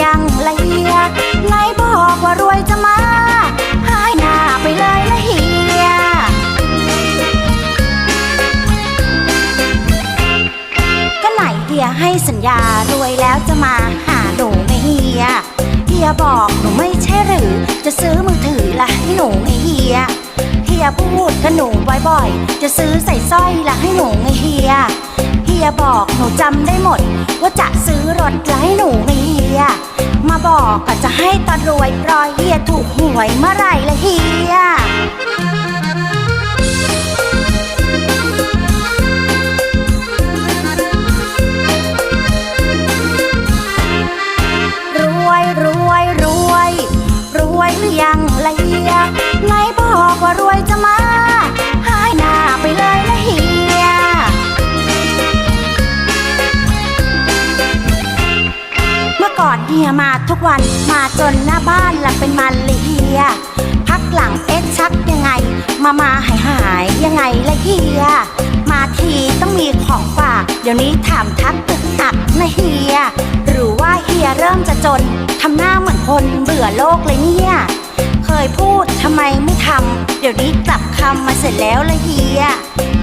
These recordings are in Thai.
ยังละเฮียไหนบอกว่ารวยจะมา หายหน้าไปเลยละเฮีย ก็ไหนเฮียให้สัญญารวยแล้วจะมาหาหนูไมเฮีย เฮียบอกหนูไม่ใช่หรือ จะซื้อมือถือละให้หนูไงเฮีย เฮียพูดกับหนูบ่อยๆ จะซื้อใส่สร้อยละให้หนูไงเฮีย เฮียบอกหนูจำได้หมด ว่าจะซื้อรถไล่หนูไงเฮีย กก็จะให้ตอนรวยรอยเฮียถูกหวยเมื่อไหร่ละเฮีย เฮียมาทุกวันมาจนหน้าบ้านละเป็นมันเลยเฮีย พักหลังเอ๊ะชักยังไง มามาหายหายยังไงละเฮีย มาทีต้องมีของฝาก เดี๋ยวนี้ถามทักตึกอักนะเฮีย หรือว่าเฮียเริ่มจะจนทำหน้าเหมือนคนเบื่อโลกเลยเนี่ย เคยพูดทำไมไม่ทำเดี๋ยวนี้กลับคำมาเสร็จแล้วละเฮีย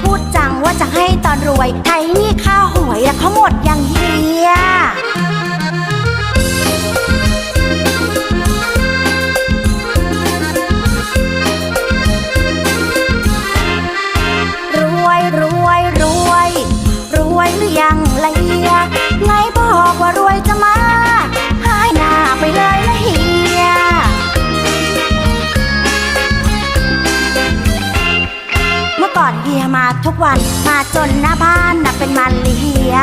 พูดจังว่าจะให้ตอนรวยไทยนี่ค่าหวยอะเขาหมดยังเฮีย ทุกวันมาจนหน้าบ้านน่ะเป็นมันเลยเฮีย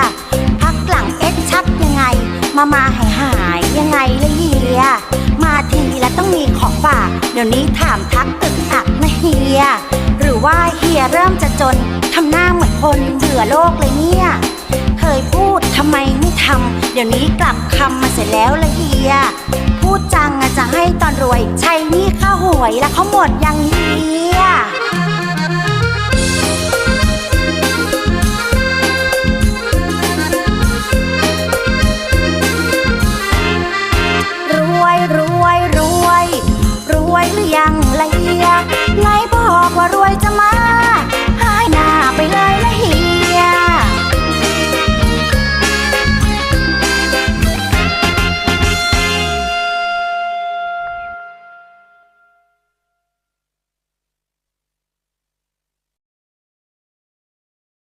พักหลังเอ็ดชักยังไง มามาหายหายยังไงเลยเฮีย มาทีและต้องมีของฝาก เดี๋ยวนี้ถามทักตึกอักนะเฮีย หรือว่าเฮียเริ่มจะจนทำหน้าเหมือนคนเบื่อโลกเลยเนี่ย เคยพูดทำไมไม่ทำเดี๋ยวนี้กลับคำมาเสร็จแล้วละเฮีย พูดจังอะจะให้ตอนรวย ใช้นี่ค่าหวยแล้วเขาหมดยังเฮีย